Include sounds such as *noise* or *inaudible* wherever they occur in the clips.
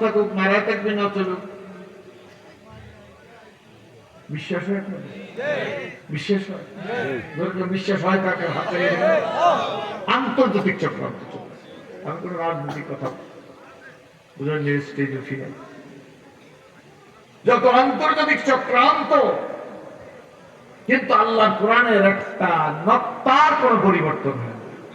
থাকুক মারা থাকবে না চলুক বিশ্বাস হয় বিশ্বাস হয়? বিশ্বাস হয় কাকে হাতে আন্তর্জাতিক আমি কোনো রাজনৈতিক কথা বুঝলেন যে যত আন্তর্জাতিক চক্রান্ত, কিন্তু আল্লাহ কোরআনের একটা নত্তার কোনো পরিবর্তন হয়।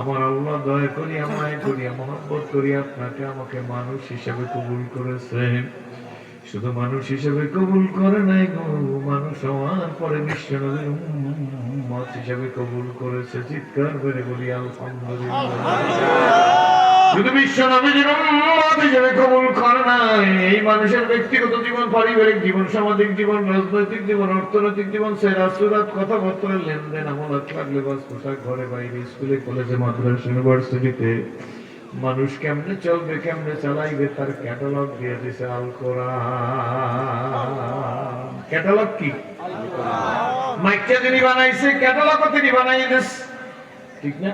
আমার আল্লাহ দয়া করি আমায় করিয়া মহব্বত করি, আপনাকে আমাকে মানুষ হিসেবে কবুল করেছেন শুধু মানুষ হিসেবে কবুল করে নাই গো, মানুষ আমার পরে বিশ্ব মত হিসেবে কবুল করেছে। চিৎকার করে বলি, আলহামদুলিল্লাহ। শুধু বিশ্ব নবীর উম্মত হিসেবে কবুল করে নাই, এই মানুষের ব্যক্তিগত জীবন, পারিবারিক জীবন, সামাজিক জীবন, রাজনৈতিক জীবন, অর্থনৈতিক জীবন সেরা সুরাত কথাবার্তা লেনদেন, আমলাত লাগলে বাস, পোশাক, ঘরে বাইরে, স্কুলে, কলেজে, মাদ্রাসা, ইউনিভার্সিটিতে, মানুষ কেমনে চলবে, কেমনে চালাইবে, তার ক্যাটালগ দিয়ে দিছে আল কোরআন। ক্যাটালগ কি? মাইকটা যিনি বানাইছে, ক্যাটালগও তিনি বানাই দিস ঠিক না?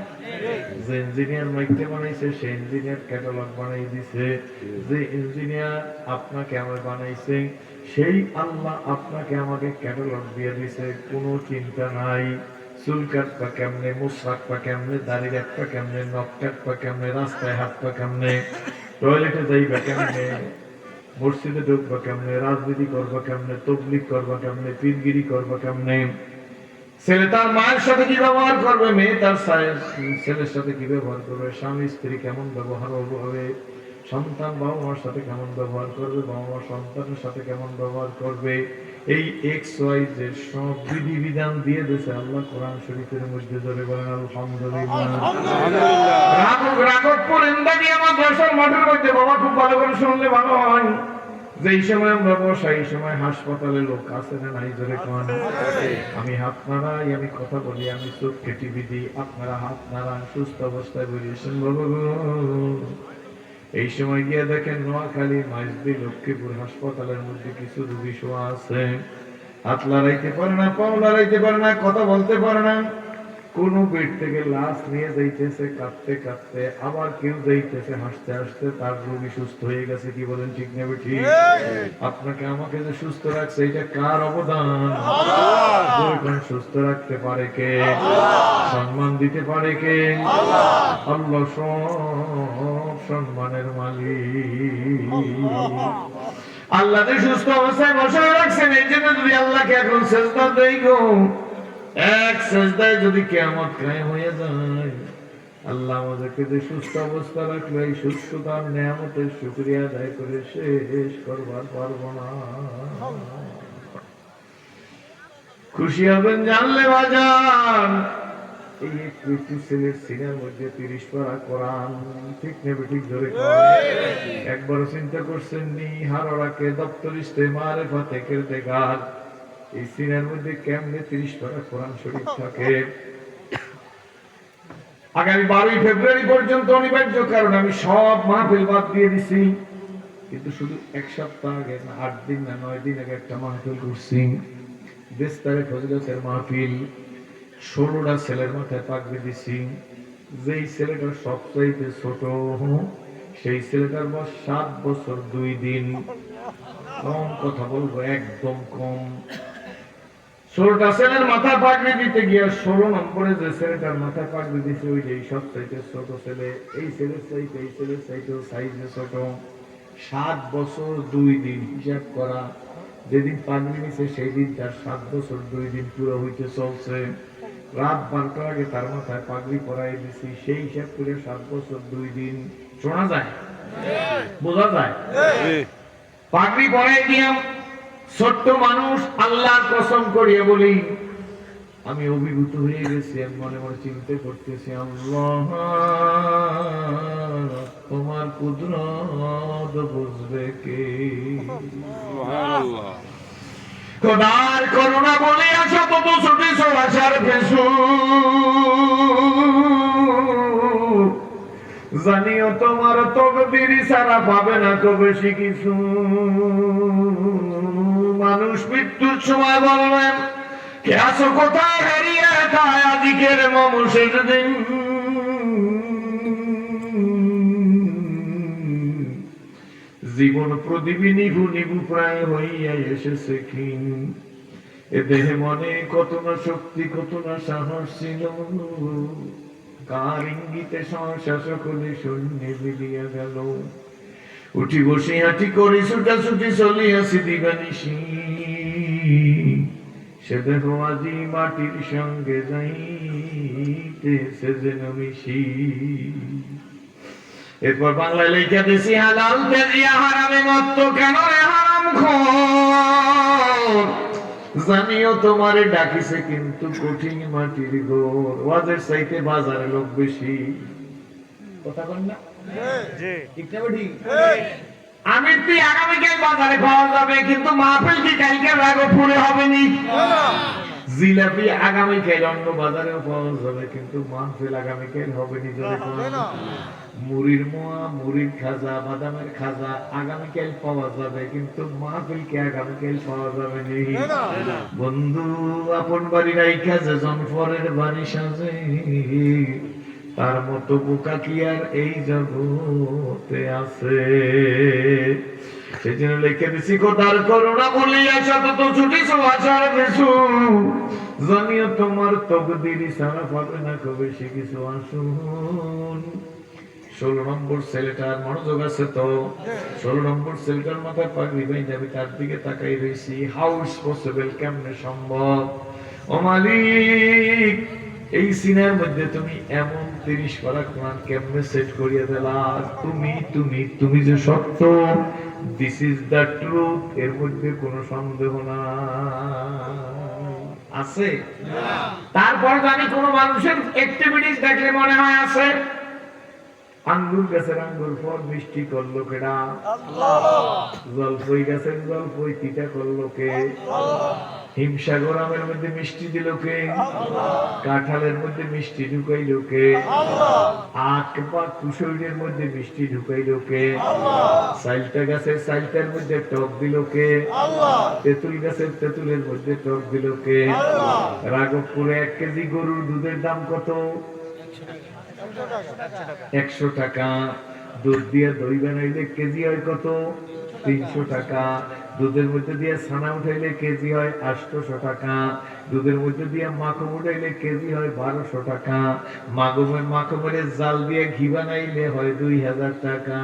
যে ইঞ্জিনিয়ার মাইকটা বানাইছে, সে ইঞ্জিনিয়ার ক্যাটালগ বানাই দিছে। যে ইঞ্জিনিয়ার আপনাকে আমার বানাইছে, সেই আল্লাহ আপনাকে আমাকে ক্যাটালগ দিয়ে দিছে। কোনো চিন্তা নাই। চুল কাটবা কেমনে, মুখ রাখবা কেমনে, দাড়ি রাখবা কেমনে, নখ কাটবা কেমনে, রাস্তায় হাঁটবা কেমনে টয়লেটে যাইবা কেমনে, মসজিদে ঢুকবা কেমনে, রাজনীতি করবা কেমনে তবলিক করবা কেমনে পীরগিরি করবা কেমনে। ছেলে তার মায়ের সাথে কি ব্যবহার করবে? মেয়ে তার ছেলের সাথে কি ব্যবহার করবে? স্বামী স্ত্রী কেমন ব্যবহার হবে? সন্তান বাবা মার সাথে কেমন ব্যবহার করবে? বাবা মা সন্তানের সাথে কেমন ব্যবহার করবে? এই এক্স ওয়াই যে সব বিধি বিধান দিয়ে দিয়েছে আল্লাহ। কোরআন শরীফের মধ্যে ধরে বলেন আলহামদুলিল্লাহ। রাঘব পরিন্দা দিয়ে আমার দর্শন মাঠের মধ্যে বাবা খুব ভালো করে শুনলে ভালো হয়। যেই সময় আমরা বসা এই সময় হাসপাতালে লোক আছে না নাই? জোরে কোন। আমি হাত নাড়াই, আমি কথা বলি, আমি চোখ টিভি দিই। আপনারা হাত নাড়ান, সুস্থ অবস্থায় বাবা এই সময় গিয়ে দেখেন নোয়াখালী, মাইজদি, লক্ষ্মীপুর হাসপাতালের মধ্যে কিছু রোগী শোয়া আছে। হাত লড়াইতে পারে না, পাও লড়াইতে পারে না, কথা বলতে পারে না। কোন বেড থেকে লাশ নিয়ে যাইতেছে কাঁদতে কাঁদতে আবার কেউ যাইতেছে হাসতে হাসতে তার রোগী সুস্থ হয়ে গেছে কি বলেন ঠিক নেবে ঠিক আপনাকে আমাকে যে সুস্থ রাখছে এটা কার অবদান? সুস্থ রাখতে পারে কে? সম্মান দিতে পারে কে? আল্লাহ! সব সম্মানের মালিক। আল্লাহ! সুস্থ অবস্থায় বসে রাখছেন এই জন্য যদি আল্লাহকে এখন সেজদা দেই গো সেজদায় যদি কেয়ামত কায়ে হয়ে যায় আল্লাহ আমাদেরকে যে সুস্থ অবস্থা রাখল এই সুস্থতার নিয়ামতের শুক্রিয়া আদায় করে শেষ করবার পারব না। খুশি হবেন জানলে বাজান। এই একটু ছেলের সিনের মধ্যে তিরিশ পারা কোরআন ঠিক নেবে ঠিক ধরে একবার চিন্তা করছেন নি হারাকে দপ্তর ইস্তেমারে ফাতেকের দেগার এই সিনের মধ্যে কেমনে তিরিশ পারা কোরআন শরীফ থাকে? আগামী বারোই ফেব্রুয়ারি পর্যন্ত অনিবার্য কারণ আমি সব মাহফিল বাদ দিয়ে দিছি। কিন্তু শুধু এক সপ্তাহ আগে না আট দিন না নয় দিন আগে একটা মাহফিল করছি। ফজলতের মাহফিল। ষোলোটা ছেলের মাথায় দিছি। যেই ছেলেটা সবচাইতে ছোট সেই ছেলেটার বয়স সাত বছর দুই দিন। কম কথা বলব একদম কম। ষোলোটা ছেলের মাথা পাগড়ি দিতে গিয়ে ষোলো নম্বরে যে ছেলেটার মাথা পাগড়ি দিছে ওই যে সব চাইতে ছোট ছেলে এই ছেলের চাইতে এই ছেলের চাইতেও সাইজে ছোট। সাত বছর দুই দিন হিসাব করা যেদিন পাগড়ি নিছে সেই দিন তার সাত বছর দুই দিন পুরো হইতে চলছে। রাত বারোটার আগে তার মাথায় পাগড়ি পরাই দিছি সেই হিসাব করে সাত বছর দুই দিন। শোনা যায়? বোঝা যায়? পাগড়ি পরাই দিয়াম ছোট্ট মানুষ আল্লাহর কসম করিয়ে বলি আমি অভিভূত হয়ে গেছি আমি মনে মনে চিন্তা করতেছি আল্লাহ তোমার কুদরত বুঝবে কে? খোদার করুণা বলে আসো তো ছুটি আসার ফেসু জানিও তোমার তকদির সারা পাবে না তো বেশি কিছু। মানুষ মৃত্যুর সময় বলবেন কে আছো কোথায়? হারিয়ে তাই আদিকের মম শেষ দিন। জীবন প্রদীপী নিভু নিভু প্রায় হইয়া এসেছে ক্ষীণ। এ দেহে মনে কত না শক্তি, কত না সাহস ছিল। কার ইঙ্গিতে সংসার সকলে শূন্যে মিলিয়া গেল। উঠি বসে হাঁটি করে ছুটাছুটি চলিয়াছি দিবানিসি সে দেখো আজি মাটির সঙ্গে যাইতেছে যেন মিশি। এরপর বাংলায় লেখা দিছি হালাল তেজিয়া হারামে মত্ত কেন হারাম খোর? জানিও তোমারে ডাকিছে কিন্তু কঠিন মাটির ঘর। ওয়াজের চাইতে বাজারে লোক বেশি। কথা বল না? ঠিক না? আমি তুই আগামীকাল বাজারে পাওয়া যাবে কিন্তু মাহফিল কি কালকে রাগপুরে হবে নি। জিলাপি আগামীকাল অন্য বাজারেও পাওয়া যাবে কিন্তু মাহফিল আগামীকাল হবে নি যদি কোনো মুড়ির মোয়া মুড়ির খাজা বাদামের খাজা আগামীকাল পাওয়া যাবে কিন্তু মাহফিলকে আগামীকাল পাওয়া যাবে নেই বন্ধু আপন বাড়ি রাইখা যে জনফরের বাড়ি সাজে তার মতো বোকা কি আর এই জগতে আছে? সেজন্য লিখে দিছি করুণা বলিয়া শত ছুটি আসার বেশু জানিও তোমার তকদিরি সারা পাবে না, কবে সে কিছু আসুন। ষোলো নম্বর ছেলেটার মনোযোগ আছে তো? ষোলো নম্বর ছেলেটার মাথায় পাগড়ি যাবে তার দিকে তাকাই রয়েছি হাউস পসিবল কেমনে সম্ভব? ও মালিক, এই সিনের মধ্যে তুমি এমন তিরিশ পারা কোরআন কেমনে সেট করিয়া দিলা? তুমি তুমি তুমি যে সত্য দিস ইজ দ্য ট্রুথ এর মধ্যে কোনো সন্দেহ না আছে? তারপর আমি কোনো মানুষের অ্যাক্টিভিটিস দেখলে মনে হয় আছে। আঙ্গুর গাছের আঙ্গুর ফল মিষ্টি করল কেডা জলপই গাছের জলপই তিতা করল কে হিমসাগর আমের মধ্যে মিষ্টি দিল কাঁঠালের মধ্যে মিষ্টি আখ বা কুশলীর মধ্যে মিষ্টি সাইলটা গাছের সাইলটার মধ্যে টক তেঁতুল গাছের তেঁতুলের মধ্যে টক দিল কে? রাঘবপুরে এক কেজি গরুর দুধের দাম কত? একশো টাকা। দুধ দিয়ে দই বানাইলে কেজি হয় কত? তিনশো টাকা। দুধের মধ্যে দিয়ে ছানা উঠাইলে কেজি হয় আটশোশো টাকা। দুধের মধ্যে দিয়ে মাখন উঠাইলে কেজি হয় বারোশো টাকা। মাগমের মাখমের জাল দিয়ে ঘি বানাইলে হয় দুই হাজার টাকা।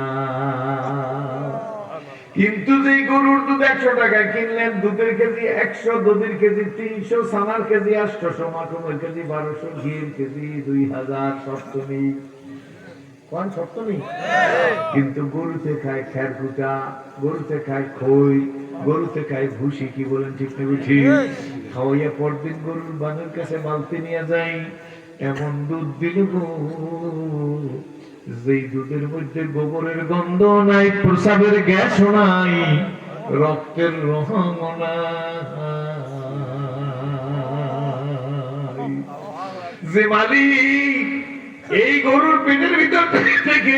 কিন্তু যে গরুর দুধ একশো টাকা কিনলেন, দুধের কেজি একশো, দুধের কেজি তিনশো সানার কেজি আটশোশো, মাখমের কেজি বারোশো ঘির কেজি দুই হাজার সপ্তমী কোন সপ্তমী? *laughs* কিন্তু গরুতে খায় খ্যার কুটা গরুতে খায় খই গরুতে খায় ভুসি কি বলেন ঠিক না বুঝি? *laughs* খাওয়াইয়া পরদিন গরুর বানের কাছে মালতে নিয়ে যাই এমন দুধ দিল যেই দুধের মধ্যে গোবরের গন্ধ নাই প্রসাবের গ্যাস নাই রক্তের রহম নাই। যে মালিক এই গরুর পেটের ভিতর থেকে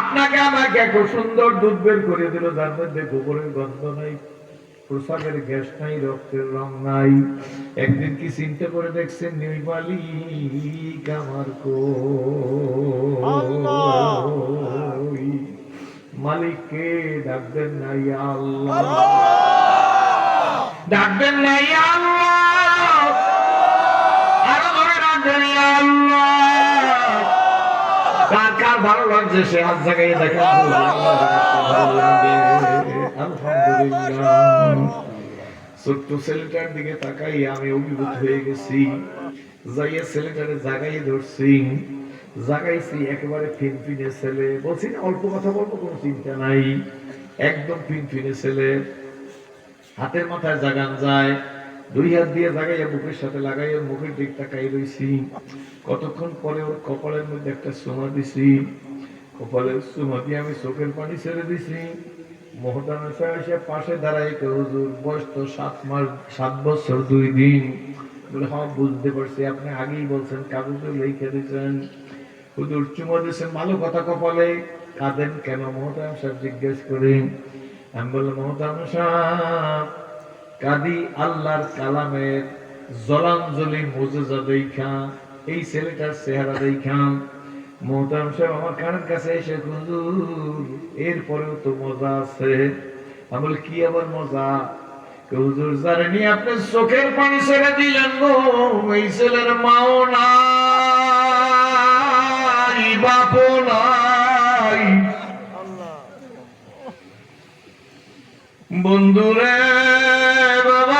আপনাকে আমাকে এত সুন্দর দুধ বের করে দিল, যার মধ্যে গোবরের গন্ধ নাই প্রসাবের গ্যাস নাই, রক্তের রং নাই। একদিন কি চিন্তা করে দেখছেন নিই মালিক আমার কই? মালিককে ডাকবেন না ইয়া আল্লাহ। ডাকবেন না ইয়া আল্লাহ। আরও ধরে ডাকবেন আল্লাহ। কার কার ভালো লাগছে সে হাত জায়গায় দেখা? ছোট্ট ছেলেটার দিকে তাকাই, আমি অভিভূত হয়ে গেছি। যাইয়া ছেলেটারে জাগাই ধরছি। জাগাইছি, একেবারে ফিনফিনে ছেলে। বলছি না, অল্প কথা বলব, কোনো চিন্তা নাই। একদম ফিনফিনে ছেলে। হাতের মাথায় জাগান যায়। দুই হাত দিয়ে জাগাইয়া বুকের সাথে লাগাইয়া মুখের দিক তাকাই রইছি। কতক্ষণ পরে ওর কপালের মধ্যে একটা সোমা দিছি। কপালের সোমা দিয়ে আমি চোখের পানি ছেড়ে দিছি। এসে পাশে বয়স তো সাত মাস, সাত বছর দুই দিন। বলে হ্যাঁ বুঝতে পারছি। আপনি আগেই বলছেন চুমো ভালো কথা কাঁদেন কেন? সাহেব জিজ্ঞেস করেন। আমি বললাম মোহতানা সাহেব কাদি আল্লাহর কালামের জলাঞ্জলি মোজেজা দেখা এই ছেলেটার চেহারা দেখা মোহতারাম সাহেব আমার কানের কাছে এসে হুজুর, এরপরেও তো মজা আছে। আমি কি আবার মজা? হুজুর জানেনি আপনি চোখের পানি ছেড়ে দিলেন গো, এই ছেলের মাও নাই, বাপও বন্ধুরে বাবাজি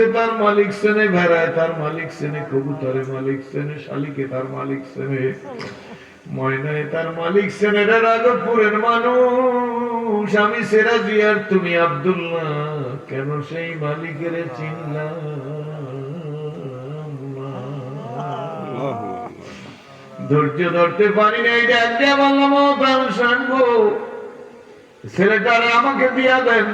গরুতে তার মালিক সেনে ভেড়ায় তার মালিক সেনে কবুতরে মালিক সেনে শালিকে তার মালিক সেনে ময়নায় তার মালিক সেনে রে রাজপুরের মানুষ। আমি সেরাজি আর তুমি আব্দুল্লাহ। কেন সেই মালিকের চিনলাম ধৈর্য ধরতে পারি নাই ডাক দিয়ে বললাম প্রাণ সাঙ্গ। ছেলেটারে আমাকে দিয়া দেন।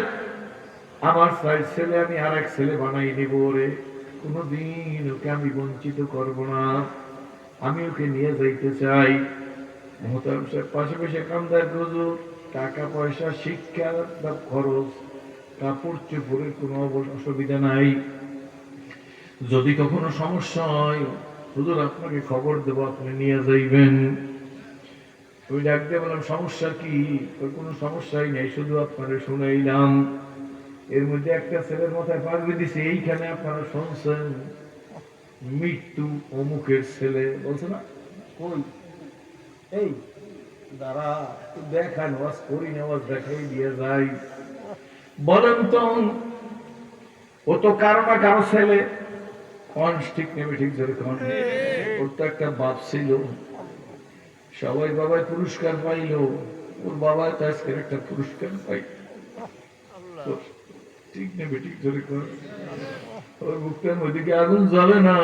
আমার সাইজ ছেলে, আমি আর এক ছেলে বানাই নিব ওরে। কোনোদিন ওকে আমি বঞ্চিত করব না। আমি ওকে নিয়ে যাইতে চাই। মোহতারাম সাহেব পাশে পাশে কামদার হুজুর, টাকা পয়সা, শিক্ষা বা খরচ, কাপড় চোপড়ের কোনো অসুবিধা নাই। যদি কখনো সমস্যা হয়, হুজুর আপনাকে খবর দেবো, আপনি নিয়ে যাইবেন। আমি ডাক দিয়ে বললাম, সমস্যা কি? কোনো সমস্যাই নেই, শুধু আপনারা শুনাইলাম। এর মধ্যে একটা ছেলের মাথায় পাগড়ি দিছে এইখানে আপনারা শুনছেন মৃত্যু অমুকের ছেলে। বলছে না? কই এই দাঁড়া দেখান ওয়াজ করি না ওয়াজ দেখাই দিয়ে যাই। বলেন তো ও তো কারও না কারও ছেলে। কন ঠিক নেবে ঠিক ধরে কন ওর তো একটা বাপ ছিল। সবাই বাবাই পুরস্কার পাইল। ওর বাবা তো আজকের একটা পুরস্কার পাই ঠিক ঠিক ধরে কর ওর বুকটার মধ্যে কি আগুন জ্বলে না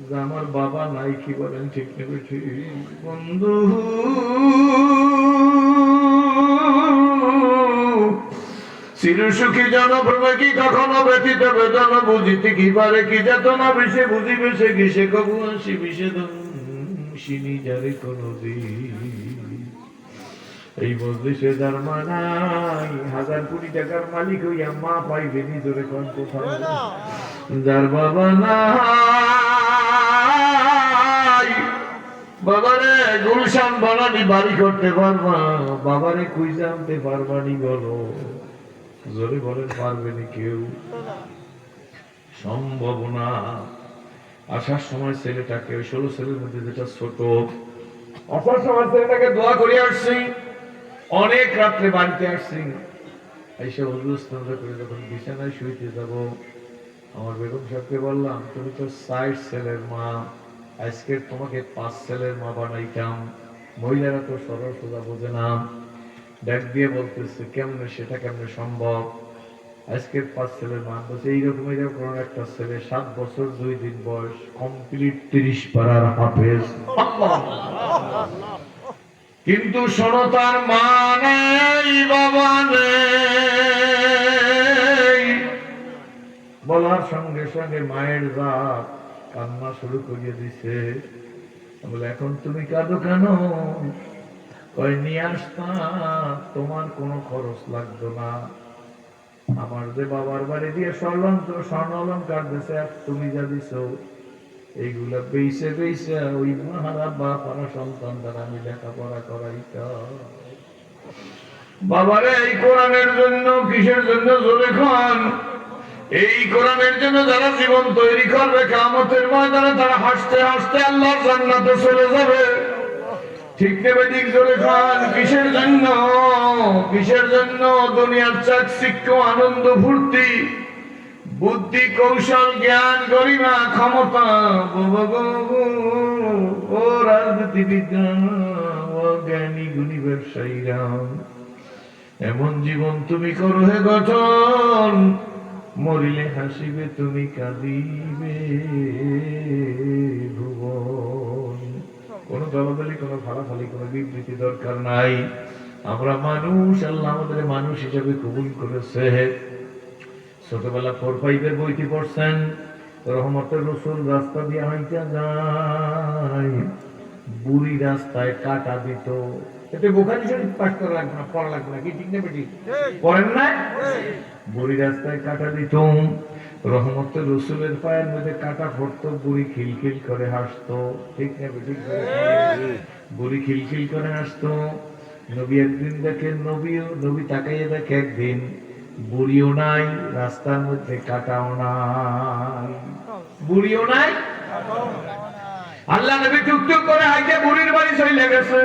যে আমার বাবা নাই কি বলেন ঠিক নেবে ঠিক বন্ধু চিরসুখী জন প্রভে কি কখনো ব্যতীত বেদন বুঝিতে কি পারে কি যেত না বিষে বুঝিবে সে কি সে কবু আসি শিনি যারে কোনো এই বলতে সে যার মানাই হাজার কোটি টাকার মালিক হইয়া মা পাইবে নিজরে কোন কোথাও যার বাবা নাই, বাবারে গুলশান বানানি বাড়ি করতে পারবা, বাবারে কুই জানতে পারবানি বলো? জোরে বলেন, পারবেনি কেউ? সম্ভব না। আসার সময় ছেলেটাকে, ষোলো ছেলের মধ্যে যেটা ছোট, আসার সময় ছেলেটাকে দোয়া করে আসছি। অনেক রাত্রে বাড়িতে আসছি। এসে অজুস্থান করে যখন বিছানায় শুইতে যাব, আমার বেগম সাহেবকে বললাম, তুমি তো ষাট ছেলের মা, আজকে তোমাকে পাঁচ ছেলের মা বানাইতাম। মহিলারা তো সরল সোজা বোঝে না। ডাক দিয়ে বলতেছে, কেমনে সেটা কেমনে সম্ভব? আজকের পাঁচ ছেলের মা বলছে এইরকম এরকম একটা ছেলে সাত বছর দুই দিন বয়স, কমপ্লিট তিরিশ পাড়ার হাফেজ। কিন্তু শোনো তার মা নেই বাবা নেই বলার সঙ্গে সঙ্গে মায়ের জাত কান্না শুরু করিয়ে দিছে। বলে, এখন তুমি কাঁদো কেন? নিয়ে তোমার কোনো খরচ লাগতো না। আমার যে বাবার বাড়ি দিয়ে স্বর্ণন্ত স্বর্ণ অলঙ্কার দিছে তুমি যা দিছো এইগুলা বেইছে বেইছে ওই মাহারা বাপ আর সন্তান দ্বারা আমি লেখাপড়া করাইতাম। বাবারে, এই কোরআনের জন্য, কিসের জন্য জোরে এই কোরআনের জন্য যারা জীবন তৈরি করবে কামতের ময়দানে তারা হাসতে হাসতে আল্লাহর জান্নাতে চলে যাবে। ঠিক নেবে দিক জোরে খান, কিসের জন্য? কিসের জন্য? দুনিয়ার চাকচিক্য, আনন্দ, ফুর্তি। বুদ্ধি, কৌশল, জ্ঞান, গরিমা, ক্ষমতা ও রাজনীতিবিদরা ও জ্ঞানী গুণী ব্যবসায়ীরা, এমন জীবন তুমি করো হে গঠন, মরিলে হাসিবে, তুমি কাঁদিবে ভুবন। কোনো দলাদলি, কোনো ফালাফালি, কোনো বিবৃতি দরকার নাই। আমরা মানুষ, আল্লাহ আমাদের মানুষ হিসেবে কবুল করেছে। ছোটবেলা ফোর ফাইভের বইটি পড়ছেন রহমতের রসুল রাস্তা দিয়ে হাইটা যায় বুড়ি রাস্তায় কাটা দিত। এতে বোখারি শরীফ পাঠ করা লাগবে না পড়া লাগবে না কি ঠিক না বেটি পড়েন না বুড়ি রাস্তায় কাটা দিত। রহমতের রসুলের পায়ের মধ্যে কাটা পড়তো বুড়ি খিলখিল করে হাসতো। ঠিক না বেটি বুড়ি খিলখিল করে হাসতো। নবী একদিন দেখে নবীও নবী তাকাইয়ে দেখে একদিন বুড়িও নাই, রাস্তার মধ্যে কাটাও নাই। বুড়িও নাই? আল্লাহ নবী টুকটুক করে হাইতে বুড়ির বাড়ি চলে গেছে।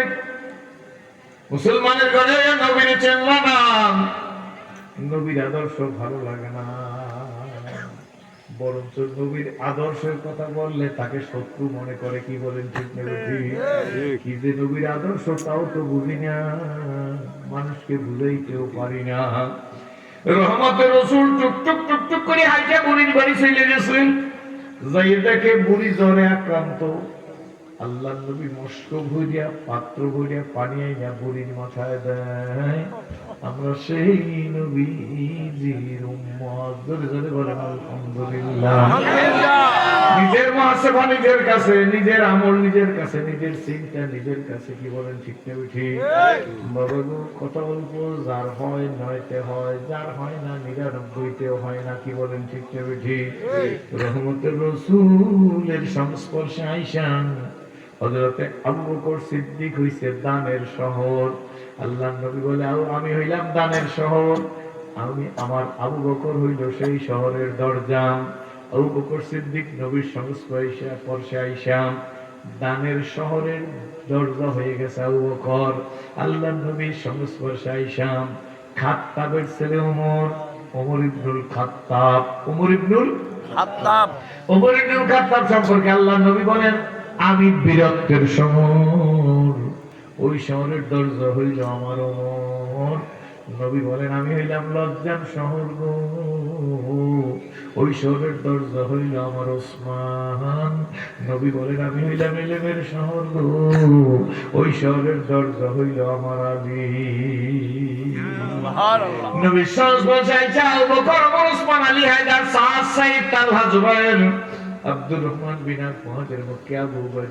মুসলমানের ঘরে নবীর চেনলা না নবীর আদর্শ ভালো লাগে না। বরঞ্চ নবীর আদর্শের কথা বললে তাকে শত্রু মনে করে, কি বলেন ঠিক না কি যে নবীর আদর্শ তাও তো বুঝি না। মানুষকে বুঝাইতেও পারি না। রহমতের রসুল টুকটুক টুকটুক করে হাইটা বুড়ির বাড়ি চলে গেছেন। যাই বুড়ি জ্বরে আক্রান্ত। আল্লাহ নবী মস্ক ভরিয়া, পাত্র ভরিয়া পানি আইয়া বুড়ির মাথায় দেয়। আমরা সেই নবীজির উম্মত। জোরে জোরে বলেন আলহামদুলিল্লাহ। নিজের মহাসেবা নিজের কাছে নিজের আমল নিজের কাছে নিজের চিন্তা নিজের কাছে কি বলেন ঠিক না ঠিক? বাবা গো কথা বলব যার হয় নয়তে হয় যার হয় না নিরানব্বইতেও হয় না কি বলেন ঠিক না ঠিক? রহমতের রসুলের সংস্পর্শে আইসান হজরতে আবু বকর সিদ্দিক হইছে দানের শহর। আল্লাহ নবী বলে আমি হইলাম দানের শহর। আমি আমার আবু বকর হইল সেই শহরের দরজা। আবু বকর সিদ্দিক নবীর সংস্পর্শে পরশে আইসাম দানের শহরের দরজা হয়ে গেছে আবু বকর। আল্লাহ নবীর সংস্পর্শে আইসাম খাত্তাবের ছেলে ওমর ওমর ইবনুল খাত্তাব। ওমর ইবনুল খাত্তাব। ওমর ইবনুল খাত্তাব সম্পর্কে আল্লাহ নবী বলেন আমি বীরত্বের শহর। ওই শহরের দরজা হইল আমার ওমর। নবী বলেন আমি হইলাম লজ্জার শহর গো। ওই শহরের দরজা হইল আমার ওসমান। নবী বলেন আমি হইলাম এলেমের শহর গো। ওই শহরের দরজা হইল আমার আলী। নবী সাজ বসাই চাল বকর ওসমান আলী হায়দার সাদ সাইদ তালহা জুবাইর আব্দুর রহমান বিন আফমাদের মক্কে আবু বকর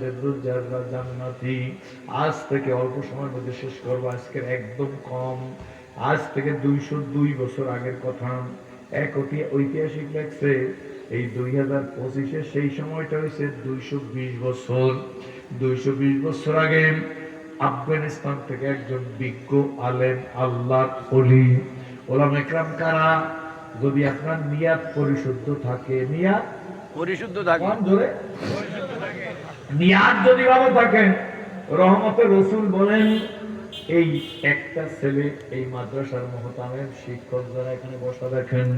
জাররা জান্নাতি। আজ থেকে অল্প সময়ের মধ্যে শেষ করব, আজকের একদম কম। আজ থেকে 202 বছর আগের কথা। এক অতি ঐতিহাসিক লেখছে এই দুই হাজার পঁচিশে সেই সময়টা হয়েছে দুইশো বিশ বছর। দুইশো বিশ বছর আগে আফগানিস্তান থেকে একজন বিজ্ঞ আলেম আল্লাহ অলি ওলাম একরাম কারা? যদি আপনার নিয়াত পরিশুদ্ধ থাকে, নিয়াত পরিশুদ্ধ থাকে। নিয়াত যদি ভালো থাকে রহমতের রসুল বলেন, এই একটা ছেলে এই মাদ্রাসার মহতামের শিক্ষক যারা এখানে বসা দেখেন,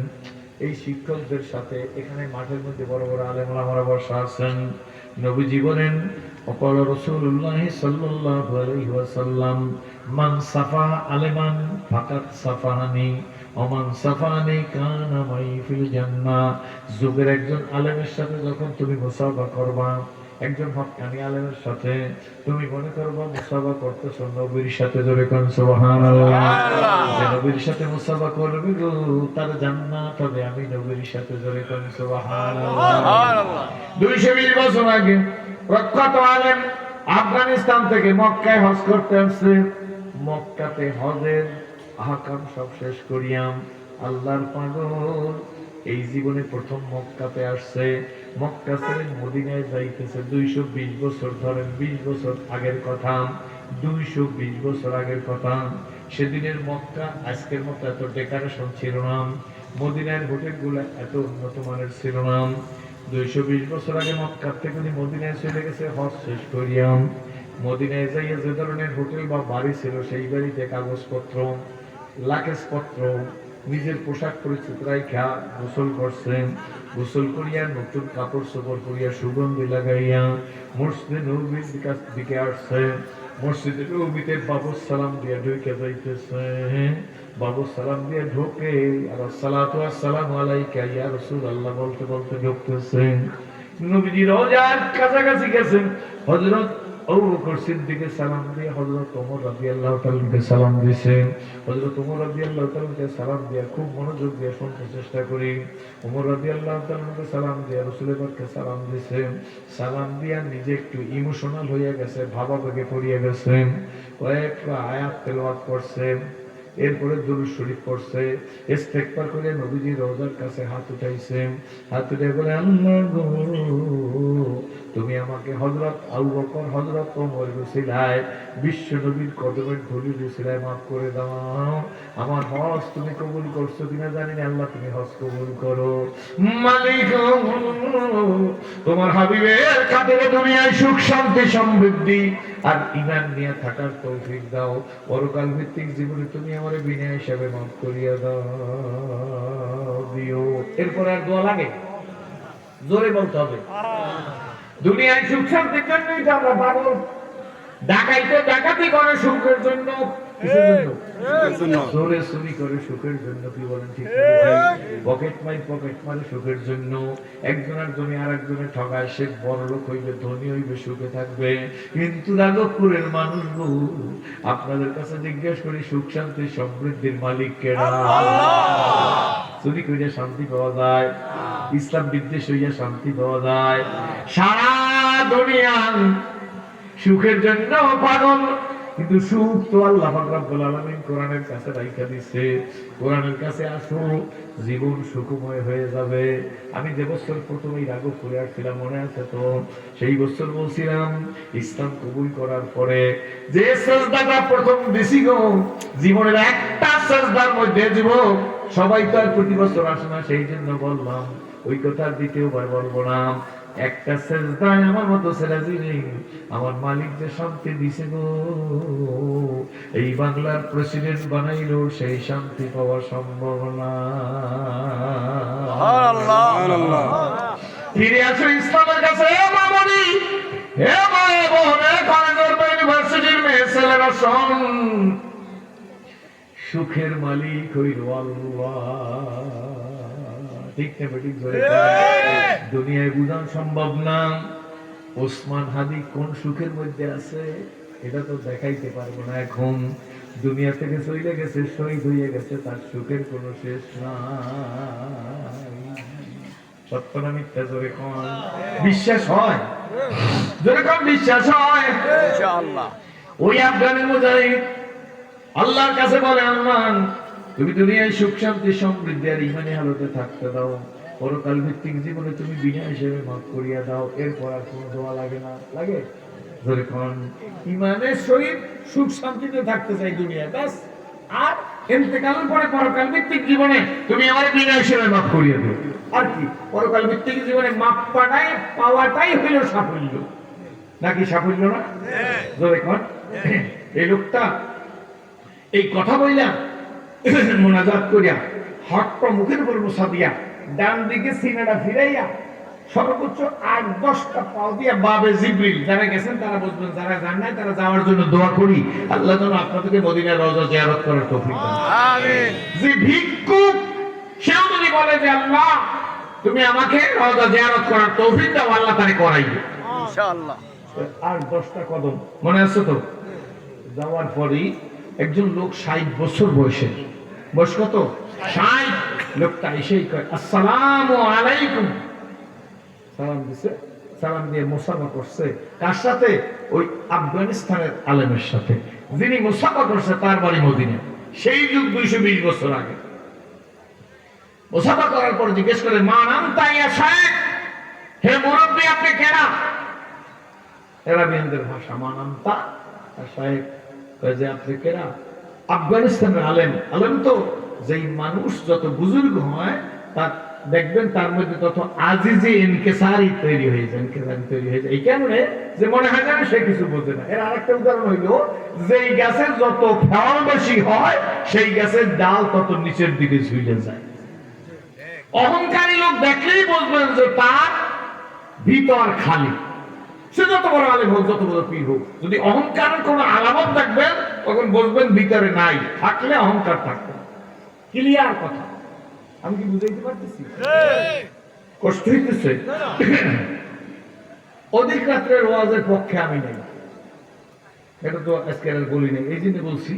এই শিক্ষকদের সাথে এখানে মাঠের মধ্যে বড় বড় আলেমরা বসা আছেন। নবীজি বলেন অকল রসুল্লাহ ওয়াসাল্লাম, মান সাফা আলেমান, ফাকাত সাফাহানি। অমান সাফানি কানা মাই ফিল জান্নাহ। যুগের একজন আলেমের সাথে যখন তুমি মুসাফা করবা একজন হকানি আলেমের সাথে তুমি মনে করবা মুসাফা করতেছো নবীর সাথে ধরে কোন সুবহানাল্লাহ। যে নবীর সাথে মুসাফা করবে গো তার জান্নাত হবে আমি নবীর সাথে ধরে কোন সুবহানাল্লাহ। দুইশো বিশ বছর আগে প্রখ্যাত আলেম আফগানিস্তান থেকে মক্কায় হজ করতে আসছে। মক্কাতে হজের আহকাম সব শেষ করিয়াম। আল্লাহর পাগল। এই জীবনে প্রথম মক্কাতে আসছে। মক্কা ছেড়ে মদিনায় যাইতেছে দুইশো বিশ বছর। ধরেন বিশ বছর আগের কথা। দুইশো বিশ বছর আগের কথা। সেদিনের মক্কা আজকের মতো এত ডেকারেশন ছিল না। মদিনার হোটেলগুলো এত উন্নত মানের ছিল না। দুইশো বিশ বছর আগে মক্কার থেকে মদিনায় চলে গেছে, হজ শেষ করিয়াম। মদিনায় যাইয়া যে ধরনের হোটেল বা বাড়ি ছিল, সেই বাড়িতে কাগজপত্র লাকেজপত্র নিজের পোশাক পরিচিত রাইখা গোসল করছেন, গোসল করিয়া নতুন কাপড় চোপড় করিয়া সুগন্ধি লাগাইয়া মসজিদে নবীর দিকা- আসছে। মসজিদে নবীতে বাবু সালাম দিয়া ঢুকে যাইতেছে। বাবু সালাম দিয়ে ঢোকে আর সালাতু আসসালাম আলাইকা ইয়া আল্লাহ বলতে বলতে ঢুকতেছেন নবীজি রোজার কাছাকাছি গেছেন। হযরত দিয়ে সালাম সালাম খুব মনোযোগ চেষ্টা করি। সালাম সালাম সালাম নিজে একটু ইমোশনাল হয়ে গেছে ভাবাবেগে পড়িয়ে গেছেন কয়েকটা আয়াত তেলাওয়াত করছেন এরপরে দুরুদ শরীফ পড়ছে, ইস্তেগফার করে নবীজি রওজার কাছে হাত উঠাইছেন হাত উঠে বলে, আল্লাহ তুমি আমাকে হজরত আবু বকর, হযরত ওমর রসিলায় বিশ্ব নবীর কদমের ধুলি রসিলায় মাফ করে দাও। আমার হজ তুমি কবুল করছ কিনা জানি না, আল্লাহ তুমি হজ কবুল করো। মালিক তোমার হাবিবের কাদের দুনিয়ায় সুখ, শান্তি, সমৃদ্ধি আর ইমান নিয়ে থাকার তৌফিক দাও। পরকাল ভিত্তিক জীবনে তুমি আমার বিনা হিসাবে মাফ করিয়া দাও, দিও। এরপর আর দোয়া লাগে? জোরে বলতে হবে। দুনিয়ায় সুখ শান্তির জন্যই তো আমরা পাগল। ডাকাইতে ডাকাতি করে সুখের জন্য। জোরে চুরি করে সুখের জন্য কি বলেন ঠিক পকেট মাই পকেট মারে সুখের জন্য। একজনের জমি আর একজনের ঠগায় সে বড় লোক হইবে ধনী হইবে সুখে থাকবে। কিন্তু আপনাদের কাছে জিজ্ঞেস করি সুখ শান্তি সমৃদ্ধির মালিক কেনা চুরি করিয়া শান্তি পাওয়া যায়। ইসলাম বিদ্বেষ হইয়া শান্তি পাওয়া যায়। সারা দুনিয়ার সুখের জন্য পাগল। কিন্তু সুখ তো আল্লাহ রব্বুল আলামিন কোরআনের কাছে রাইখা দিচ্ছে কোরআনের কাছে আসো জীবন সুখময় হয়ে যাবে। আমি যে বছর প্রথমেই রাগব করে আসছিলাম, মনে আছে তো? সেই বছর বলছিলাম, ইসলাম কবুল করার পরে যে সাজদাটা প্রথম দিছি গো, জীবনের একটা সাজদার মধ্যে জীবন সবাই তো আর প্রতি বছর আসে না, সেই জন্য বললাম ওই কথা আর দ্বিতীয়বার বলব না। একটা সেজদায় আমার মতো আমার মালিক যে শান্তি দিছে গো। এই বাংলার প্রেসিডেন্ট বানাইলো সেই শান্তি পাওয়া সম্ভব না। আল্লাহ ফিরে আসো ইসলামের কাছে হে মামনি হে মা বোন ইউনিভার্সিটির মেয়ে ছেলেরা শোন সুখের মালিক হইল আল্লাহ। ঠিক ধরে দুনিয়ায় বুঝানো সম্ভব না। ওসমান হাদি কোন সুখের মধ্যে আছে এটা তো দেখাইতে পারব না এখন। দুনিয়া থেকে চলে গেছে শহীদ হয়ে গেছে তার সুখের কোনো শেষ সত্য না মিথ্যা জোরে কন। বিশ্বাস হয়? জোরে কন বিশ্বাস হয়? ইনশাআল্লাহ। ওই আফগানের মুজাহিদ আল্লাহর কাছে বলে আল্লাহ তুমি দুনিয়ায় সুখ শান্তি সমৃদ্ধি আর ইমানি হালতে থাকতে দাও। পরকাল ভিত্তিক জীবনে তুমি বিনা হিসেবে মাফ করিয়া দাও। এরপর আর কোনো দোয়া লাগে না। লাগে? ধরে কোন ইমানের সহিত সুখ শান্তিতে থাকতে চাই দুনিয়ায়। ব্যাস। আর এতেকালের পরে পরকাল ভিত্তিক জীবনে তুমি আমার বিনা হিসেবে মাফ করিয়া দিও। আর কি? পরকাল ভিত্তিক জীবনে মাপ পাটাই পাওয়াটাই হইল সাফল্য। নাকি সাফল্য না? জোরে কন এই লোকটা এই কথা বললাম *coughs* মোনাজাত করিয়া হাতটা মুখের উপর বসা দিয়া ডান দিকে সিনাটা ফিরাইয়া সর্বোচ্চ আট দশটা পাও দিয়া বাবে জিব্রিল যারা গেছেন তারা বুঝবেন যারা যান নাই তারা যাওয়ার জন্য দোয়া করি। আল্লাহ যেন আপনাদেরকে মদিনার রজা জিয়ারত করার তৌফিক দান আমিন। যে ভিক্ষুক সেও যদি বলে যে আল্লাহ তুমি আমাকে রজা জিয়ারত করার তৌফিক দাও আল্লাহ তারে করাইবে। ইনশাআল্লাহ। আর দশটা কদম মনে আছে তো? যাওয়ার পরেই একজন লোক ষাট বছর বয়সে। বয়স কত? ষাট। লোকটা এসেই কয়, আসসালামু আলাইকুম। সালাম দিছে। সালাম দিয়ে মোসাফা করছে। কার সাথে? ওই আফগানিস্তানের আলেমের সাথে। যিনি মোসাফা করছে তার বাড়ি মদিনে সেই যুগ দুইশো বিশ বছর আগে। মোসাফা করার পর জিজ্ঞেস করে মা নাম তাইয়া সাহেব হে মুরব্বী, আপনি কেনা এরা এরাবিয়ানদের ভাষা মানান্তা আর সাহেব কয় যে আপনি আফগানিস্তানের আলেম। আলেম তো যেই মানুষ যত বুজুর্গ হয়, তার দেখবেন তার মধ্যে তত আজিজি ইনকেসারি তৈরি হয়ে যায়, ইনকেসারি তৈরি হয়ে যায়। এই কারণে যে মনে হয় যেন সে কিছু বোঝে না। এর আরেকটা উদাহরণ হইল যে এই গাছের যত ফল বেশি হয়, সেই গাছের ডাল তত নিচের দিকে ঝুলে যায়। অহংকারী লোক দেখলেই বুঝবেন যে তার ভিতর খালি। সে যত বড় আলেম হোক, যত বড় পীর হোক, যদি অহংকারের কোনো আলামত দেখবেন তখন বুঝবেন ভিতরে নাই, থাকলে অহংকার থাকবে। ক্লিয়ার কথা। আমি কি বুঝাইতে পারতেছি? কষ্ট হইতেছে। অধিক রাত্রের ওয়াজের পক্ষে আমি নেই। এটা তো আজকে আর বলি নাই। এই জন্য বলছি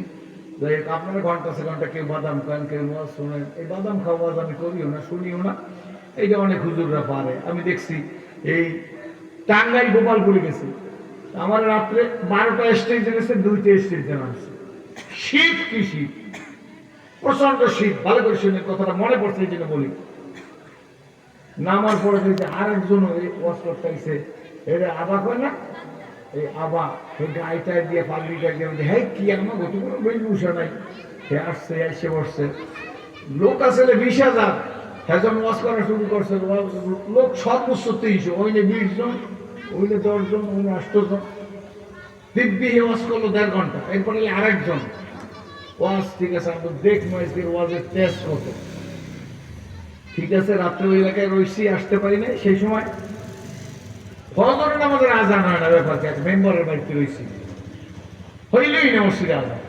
যে আপনারা ঘণ্টা সে ঘণ্টা কেউ বাদাম খান, কেউ ওয়াজ শোনেন। এই বাদাম খাওয়া আমি করিও না, শুনিও না। এইটা অনেক হুজুররা পারে। আমি দেখছি, এই টাঙ্গাইল গোপালপুরে গেছি। আমার রাত্রে বারোটা স্টেজ গেছে দুইটা স্টেজে নামছে। শীত কি শীত? প্রচণ্ড শীত ভালো করে শুনে কথাটা মনে পড়ছে জন্য বলি। নামার পরে দেখছি আরেকজন ওই অস্ত্র পাইছে এটা আবা কয় না? এই আবা ওই গাইটা দিয়ে পাগড়িটা দিয়ে বলছে, হ্যাঁ কি আমার গতি কোনো বেশভূষা নাই? সে আসছে এসে বসছে। লোক আসলে বিশ হাজার। একজন ওয়াজ করা শুরু করছে লোক সর্বোচ্চ তিনশো ওইলে বিশ জন, ওইলে দশ জন, ওইলে আষ্ট জন। দিব্যি ওয়াজ করল দেড় ঘণ্টা, এরপরে আরেকজন। ওয়াজ, ঠিক আছে, আমি দেখ মাইজকের ওয়াজের টেস্ট কত। ঠিক আছে, রাত্রে ওই এলাকায় রয়েছি আসতে পারি না সেই সময়। ফজরের আমাদের আজান হয় না, ব্যাপার কি মেম্বারের বাড়িতে রয়েছি হইলেই না মসজিদে আজান।